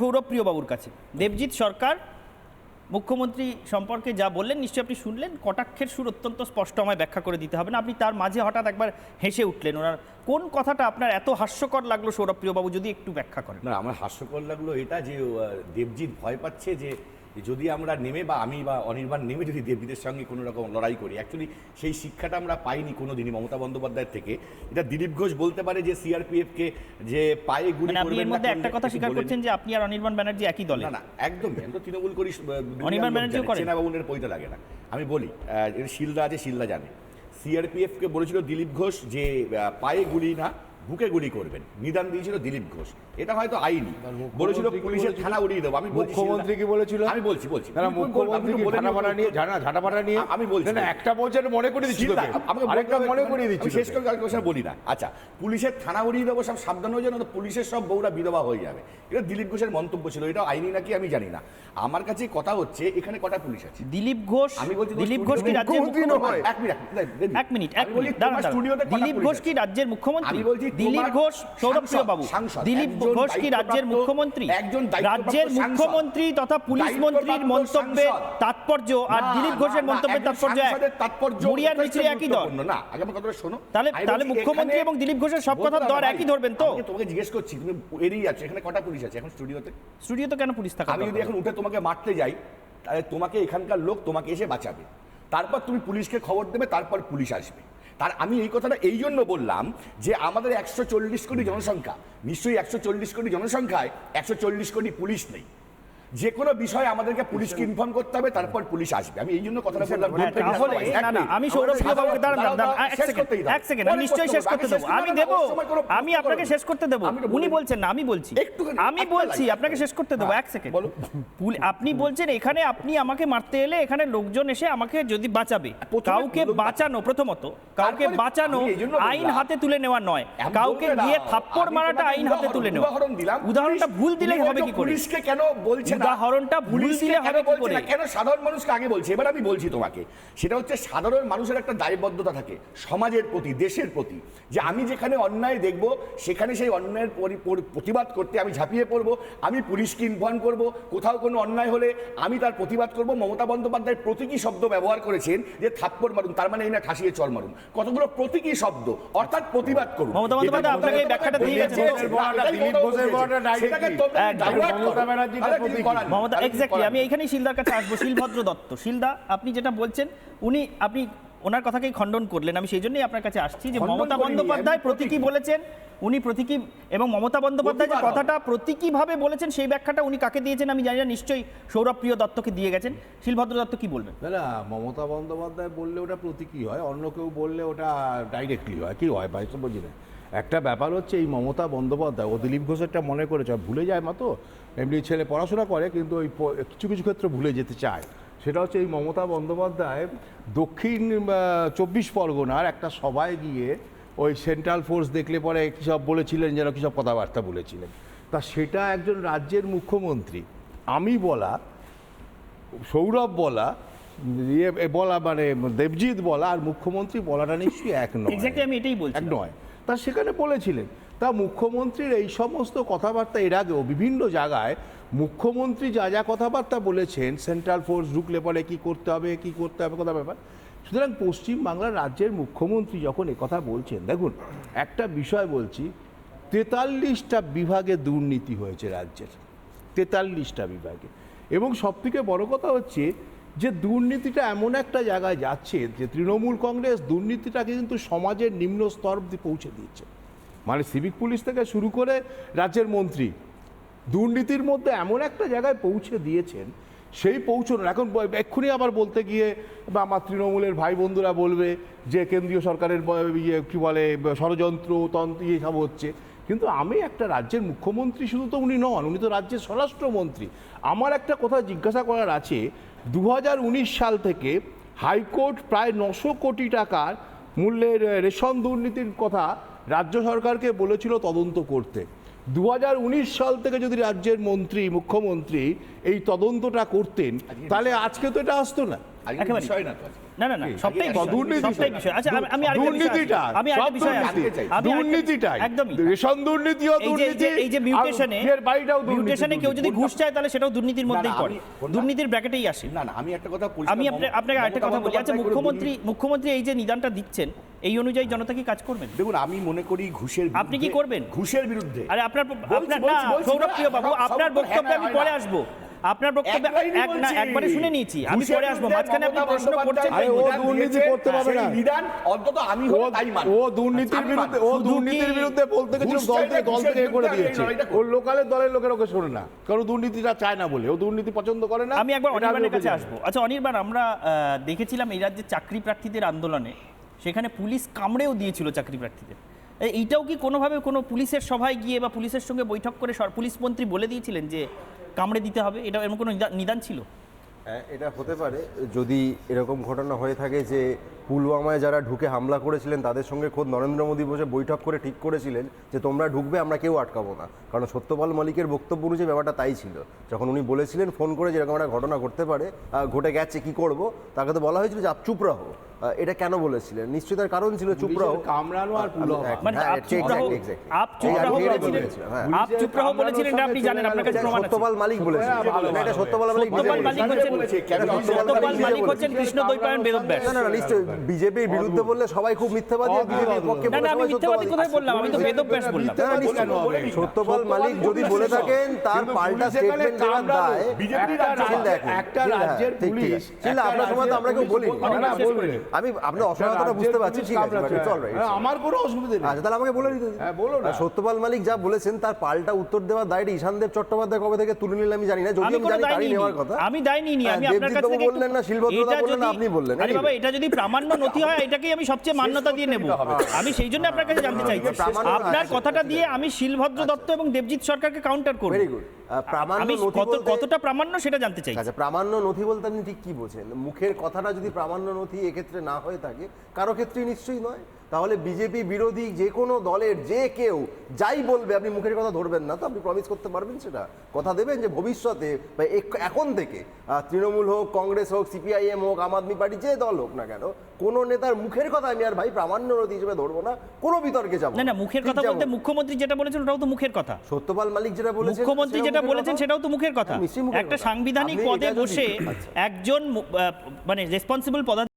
সৌরভপ্রিয়বাবুর কাছে। দেবজিৎ সরকার, মুখ্যমন্ত্রী সম্পর্কে যা বললেন, নিশ্চয়ই আপনি শুনলেন, কটাক্ষের সুর অত্যন্ত স্পষ্ট আমায় ব্যাখ্যা করে দিতে হবে না। আপনি তার মাঝে হঠাৎ একবার হেসে উঠলেন। ওনার কোন কথাটা আপনার এত হাস্যকর লাগল সৌরভপ্রিয়বাবু, যদি একটু ব্যাখ্যা করেন? না, আমার হাস্যকর লাগল এটা যে দেবজিৎ ভয় পাচ্ছে যে যদি আমরা নেমে বা আমি বা অনির্বাণ নেমে যদি দেবজিতের সঙ্গে কোনো রকম লড়াই করি অ্যাকচুয়ালি সেই শিক্ষাটা আমরা পাইনি কোনো দিনই মমতা বন্দ্যোপাধ্যায়ের থেকে। এটা দিলীপ ঘোষ বলতে পারে যে সিআরপিএফকে যে পায়ে গুলি মানে করবেন মধ্যে একটা কথা স্বীকার করছেন যে আপনি আর অনির্বাণ ব্যানার্জি একই দলে। না না একদমই আমি তো তৃণমূল করি অনির্বাণ লোক ব্যানার্জিও জানে, করেন? বাবুনের পৈতে লাগে না। আমি বলি শিলদা আছে শিলদা জানে। সিআরপিএফকে বলেছিল দিলীপ ঘোষ যে পায়ে গুলি না বুকে গুলি করবেন। নিদান দিয়েছিল দিলীপ ঘোষ। এটা হয়তো আইনি। বলেছিল পুলিশের থানা উড়িয়ে দেবো। আমি মুখ্যমন্ত্রী কি বলেছিল? আমি বলছি বলছি। মুখ্যমন্ত্রী আপনি ঝাঁটা নিন নিয়ে নিয়ে আমি বলছি না, একটা বলছেন মনে করে দিচ্ছি আমাকে আরেকটা মনে করিয়ে দিচ্ছি শেষ করে কালকে কথা বলি না। আচ্ছা পুলিশের থানা উড়িয়ে দেবো সব সাবধান হয়ে যাবে না পুলিশের সব বউরা বিধবা হয়ে যাবে। এটা দিলীপ ঘোষের মন্তব্য ছিল। এটা আইনি নাকি আমি জানি না। আমার কাছে কথা হচ্ছে এখানে কটা পুলিশ আছে? দিলীপ ঘোষ আমি বলছি দিলীপ ঘোষ কি রাজ্যের মুখ্যমন্ত্রী মুখ্যমন্ত্রী? এক মিনিট এক মিনিট এক মিনিট স্টুডিওতে দিলীপ ঘোষ কি রাজ্যের মুখ্যমন্ত্রী? আমি বলছি দিলীপ ঘোষ সাংসদ, বাবু। দিলীপ ঘোষ কি রাজ্যের মুখ্যমন্ত্রী রাজ্যের মুখ্যমন্ত্রী তথা পুলিশ মন্ত্রীর মন্তব্যে তাৎপর্য আর দিলীপ ঘোষের মন্তব্যের তাৎপর্য মুড়িয়ার মিছিল একই গুরুত্বপূর্ণ। না আগে আমার কথাটা শোনো। তাহলে- তাহলে মুখ্যমন্ত্রী এবং দিলীপ ঘোষের সব কথার দর একই ধরবেন তো? তোমাকে জিজ্ঞেস করছি তুমি এড়িয়ে যাচ্ছ এখানে কটা পুলিশ আছে? এখন স্টুডিওতে? স্টুডিওতে কেন পুলিশ থাকা আমি যদি এখন উঠে তোমাকে মারতে যাই তাহলে তোমাকে এখানকার লোক তোমাকে এসে বাঁচাবে। তারপর তুমি পুলিশকে খবর দেবে তারপর পুলিশ আসবে। তার আমি এই কথাটা এই জন্য বললাম যে আমাদের একশো চল্লিশ কোটি জনসংখ্যা, নিশ্চয়ই একশো চল্লিশ কোটি জনসংখ্যায় একশো চল্লিশ কোটি পুলিশ নেই। যে কোনো বিষয়ে আমাদেরকে পুলিশকে ইনফর্ম করতে হবে তারপর পুলিশ আসবে। আমি এই জন্য কথাটা বললাম তাহলে না না আমি সৌরভ বাবুকে দাঁড়ান এক সেকেন্ড এক সেকেন্ড আমি নিশ্চয়ই শেষ করতে দেবো। আমি দেবো আমি আপনাকে শেষ করতে দেবো। উনি বলছেন না আমি বলছি। আমি বলছি আপনাকে শেষ করতে দেবো এক সেকেন্ড আপনি বলছেন এখানে আপনি আমাকে মারতে এলে এখানে লোকজন এসে আমাকে যদি বাঁচাবে কাউকে বাঁচানো প্রথমত কাউকে বাঁচানো আইন হাতে তুলে নেওয়া নয়। কাউকে গিয়ে থাপ্পড় মারাটা আইন হাতে তুলে নেওয়া। উদাহরণটা ভুল দিলে হবে কি করে? পুলিশকে কেন বলছে না উদাহরণটা ভুল পুলিশকে দিলে কেন হবে কি করে? না? কেন সাধারণ মানুষকে আগে বলছে? এবার আমি বলছি তোমাকে। সেটা হচ্ছে সাধারণ মানুষের একটা দায়বদ্ধতা থাকে সমাজের প্রতি দেশের প্রতি। যে আমি যেখানে অন্যায় দেখব সেখানে সেই অন্যায়ের পরি- পরি- প্রতিবাদ করতে আমি ঝাঁপিয়ে পড়ব আমি পুলিশকে ইনফর্ম করব কোথাও কোনো অন্যায় হলে আমি তার প্রতিবাদ করব। মমতা বন্দ্যোপাধ্যায় প্রতীকী শব্দ ব্যবহার করেছেন যে থাপ্পড় মারুন তার মানে এই না ঠাসিয়ে চল মারুন। কতগুলো প্রতীকী শব্দ অর্থাৎ প্রতিবাদ করুন। মমতা বন্দ্যোপাধ্যায় আপনাকে এই ব্যাখ্যাটা দিয়ে গেছেন। তো? দিলীপ ঘোষের বড়টা। মমতা ব্যানার্জিটা মমতা এক্স্যাক্টলি আমি এইখানেই শিলদার কাছে আসব শিলভদ্র দত্ত। শিলদা আপনি যেটা বলছেন উনি আপনি ওনার কথাকেই খণ্ডন করলেন। আমি সেই জন্যই আপনার কাছে আসছি যে মমতা বন্দ্যোপাধ্যায় প্রতীকী। বলেছেন উনি প্রতীকী এবং মমতা বন্দ্যোপাধ্যায় যে। কথাটা প্রতীকীভাবে বলেছেন সেই ব্যাখ্যাটা উনি কাকে দিয়েছেন আমি জানি না নিশ্চয়ই সৌরভপ্রিয় দত্তকে দিয়ে গেছেন। শিলভদ্র দত্ত কি বলবেন? না না মমতা বন্দ্যোপাধ্যায় বললে ওটা প্রতীকী হয় অন্য কেউ বললে ওটা ডাইরেক্টলি হয় কি হয়? ভাই বুঝি না। একটা ব্যাপার হচ্ছে এই মমতা বন্দ্যোপাধ্যায় ও দিলীপ ঘোষেরটা মনে করেছে আর ভুলে যায় মতো এমনি ছেলে পড়াশোনা করে কিন্তু ওই কিছু কিছু ক্ষেত্রে ভুলে যেতে চায়। সেটা হচ্ছে এই মমতা বন্দ্যোপাধ্যায় দক্ষিণ চব্বিশ পরগনার একটা সভায় গিয়ে ওই সেন্ট্রাল ফোর্স দেখলে পরে কী সব বলেছিলেন যেন কী সব কথাবার্তা বলেছিলেন। তা সেটা একজন রাজ্যের মুখ্যমন্ত্রী। আমি বলা সৌরভ বলা ইয়ে বলা মানে দেবজিৎ বলা আর মুখ্যমন্ত্রী বলাটা নিশ্চয়ই এক নয়। আমি এটাই বলছি এক নয়। তা সেখানে বলেছিলেন। তা মুখ্যমন্ত্রীর এই সমস্ত কথাবার্তা এর আগেও বিভিন্ন জায়গায় মুখ্যমন্ত্রী যা যা কথাবার্তা বলেছেন সেন্ট্রাল ফোর্স ঢুকলে পরে কি করতে হবে, কি করতে হবে, কথা ব্যাপার। সুতরাং পশ্চিম বাংলার রাজ্যের মুখ্যমন্ত্রী যখন কথা বলছেন, দেখুন, একটা বিষয় বলছি, তেতাল্লিশটা বিভাগে দুর্নীতি হয়েছে রাজ্যের, তেতাল্লিশটা বিভাগে। এবং সবথেকে বড় কথা হচ্ছে যে দুর্নীতিটা এমন একটা জায়গায় যাচ্ছে যে তৃণমূল কংগ্রেস দুর্নীতিটাকে কিন্তু সমাজের নিম্ন স্তর পৌঁছে দিচ্ছে। মানে সিভিক পুলিশ থেকে শুরু করে রাজ্যের মন্ত্রী দুর্নীতির মধ্যে এমন একটা জায়গায় পৌঁছে দিয়েছেন, সেই পৌঁছানো এখন এক্ষুনি আবার বলতে গিয়ে বা আমার তৃণমূলের ভাই বন্ধুরা বলবে যে কেন্দ্রীয় সরকারের ইয়ে কী বলে ষড়যন্ত্র, তন্ত্র ইয়ে সব হচ্ছে। কিন্তু আমি একটা রাজ্যের মুখ্যমন্ত্রী শুধু তো উনি নন, উনি তো রাজ্যের স্বরাষ্ট্রমন্ত্রী। আমার একটা কথা জিজ্ঞাসা করার আছে দু হাজার উনিশ সাল থেকে হাইকোর্ট প্রায় নশো কোটি টাকার মূল্যের রেশন দুর্নীতির কথা রাজ্য সরকারকে বলেছিল তদন্ত করতে। দু হাজার উনিশ সাল থেকে যদি রাজ্যের মন্ত্রী মুখ্যমন্ত্রী এই তদন্তটা করতেন তাহলে আজকে তো এটা আসতো না। বিষয় না। না না না সবটাই সবটাই বিষয়। আচ্ছা আমি- আমি আরেকটা বিষয় আমি আরেকটা বিষয় আসি। আমি দুর্নীতিটাই। একদমই। রেশন দুর্নীতিও দুর্নীতি এই যে মিউটেশনে বাড়িটাও দুর্নীতি, মিউটেশনে কেউ যদি ঘুষ চায় তাহলে সেটাও দুর্নীতির মধ্যেই পড়ে। দুর্নীতির ব্র্যাকেটেই আসে। না না আমি একটা কথা আমি আপনাকে আরেকটা কথা বলি। আচ্ছা মুখ্যমন্ত্রী মুখ্যমন্ত্রী এই যে নিদানটা দিচ্ছেন এই অনুযায়ী জনতা কি কাজ করবেন? দেখুন আমি মনে করি ঘুষের আপনি কি করবেন? ঘুষের বিরুদ্ধে। আরে আপনার আপনার না সৌরভ প্রিয় বাবু আপনার সব- বক্তব্যে হ্যাঁ, আমি পরে আসব। আপনার বক্তব্যে এক না একবারে শুনে নিয়েছি। আমি পরে আসব। মাঝখানে আপনি প্রশ্ন করছেন। আরে ও দুর্নীতি করতে পারবে না। বিধান অন্তত আমি ও হলে তাই মানব। ও দুর্নীতির বিরুদ্ধে ও দুর্নীতির বিরুদ্ধে বলতে গেছিল দল থেকে দল থেকে করে দিয়েছে। ওর লোকালের দলের লোকের ওকে শোনে না। কারণ দুর্নীতিটা চায় না বলে। ও দুর্নীতি পছন্দ করে না আমি একবার অনির্বাণের কাছে আসব। আচ্ছা অনির্বাণ আমরা আহ, দেখেছিলাম এই রাজ্যে চাকরি প্রার্থীদের আন্দোলনে। সেখানে পুলিশ কামড়েও দিয়েছিল চাকরি প্রার্থীদের। এইটাও কি কোনোভাবে কোনো পুলিশের সভায় গিয়ে বা পুলিশের সঙ্গে বৈঠক করে পুলিশ মন্ত্রী বলে দিয়েছিলেন যে কামড়ে দিতে হবে, এটা এরকম কোনো নিদান ছিল? হ্যাঁ এটা হতে পারে। যদি এরকম ঘটনা হয়ে থাকে যে পুলওয়ামায় যারা ঢুকে হামলা করেছিলেন, তাদের সঙ্গে খোদ নরেন্দ্র মোদী বসে বৈঠক করে ঠিক করেছিলেন যে তোমরা ঢুকবে, আমরা কেউ আটকাবো না। কারণ সত্যপাল মালিকের বক্তব্য অনুযায়ী ব্যাপারটা তাই ছিল। যখন উনি বলেছিলেন ফোন করে যেরকম একটা ঘটনা ঘটতে পারে ঘটে গেছে, কি করব? তাকে তো বলা হয়েছিল যে, আপ চুপ রাহো। এটা কেন বলেছিলেন? নিশ্চয়ই তার কারণ ছিল চুপ রাহো পুলিশের আর। মানে হ্যাঁ, আপ exactly. আপ চুপ এই রাহো আমি এটাই বলেছিলেন হ্যাঁ। আপ চুপ রাহো বলেছিলেন এটা আপনি জানেন আপনার কাছে প্রমাণ আছে। সত্যপাল মালিক বলেছিলেন। হ্যাঁ, ভালো, এটা সত্যপাল মালিক সত্যপাল মালিক সত্যপাল মালিক বলেছেন। কৃষ্ণ বেদব্যাস। না না না নিশ্চয়ই বিজেপির বিরুদ্ধে বললে সবাই খুব মিথ্যাবাদী আর বিজেপির পক্ষে না বললে না আমি সবাই মিথ্যাবাদী কোথায় বললাম? আমি তো বেদব্যাস বললাম। না, না? সত্যপাল মালিক যদি বলে থাকেন তার পাল্টা স্টেটমেন্ট দেওয়ার। দায় বিজেপির একটা হ্যাঁ, রাজ্যের পুলিশ। আপনার সময় তো আমরা কেউ বলি না, না, বলবে। আমি আপনার অসহায়তাটা বুঝতে পারছি ঠিক আছে right। আমার কোনো অসুবিধা নেই। আচ্ছা তাহলে আমাকে বলে দিতে। হ্যাঁ, বলো না। সত্যপাল মালিক যা বলেছেন তার পাল্টা উত্তর দেওয়ার দায়টা ঈশানদেব চট্টোপাধ্যায় কবে থেকে তুলে নিলে আমি জানি না যদি আমি আমি জানি তারই নেওয়ার কথা। আমি দায় নিইনি আমি হ্যাঁ, আপনার কাছ থেকে বললেন না শিলভদ্রদা বললেন না আপনি বললেন আরে বাবা এটা যদি প্রামাণ্য নথি হয় এটাকেই আমি সবচেয়ে মান্যতা দিয়ে নেব। আমি সেই জন্য আপনার কাছে জানতে চাইছি। আপনার আচ্ছা, কথাটা দিয়ে আমি শিলভদ্র দত্ত এবং দেবজিৎ সরকারকে কাউন্টার করব। ভেরি গুড প্রামাণ্য নথি কতটা প্রামাণ্য সেটা জানতে চাই আচ্ছা প্রামাণ্য নথি বলতে আপনি ঠিক কি বোঝেন? মুখের কথাটা যদি প্রামাণ্য নথি এক্ষেত্রে না হয়ে থাকে কারও ক্ষেত্রেই নিশ্চয়ই নয়। তাহলে বিজেপি বিরোধী যে কোনো দলের যে কেউ যাই বলবে আপনি মুখের কথা ধরবেন না তো আপনি প্রমিস করতে পারবেন সেটা। কথা দেবেন যে ভবিষ্যতে বা এখন থেকে তৃণমূল হোক কংগ্রেস হোক সিপিআইএম হোক আম আদমি পার্টি যে দল হোক না কেন কোনো নেতার মুখের কথা আমি আর ভাই প্রামাণ্য নথি হিসেবে ধরবো না কোনো বিতর্কে যাব না। না মুখের কথা বলতে মুখ্যমন্ত্রী যেটা বলেছেন ওটাও তো মুখের কথা। সত্যপাল মালিক যেটা বলেছেন মুখ্যমন্ত্রী যেটা বলেছেন সেটাও তো মুখের কথা। হ্যাঁ, একটা সাংবিধানিক পদে বসে আচ্ছা। একজন মানে রেসপন্সিবল পদাধিকারী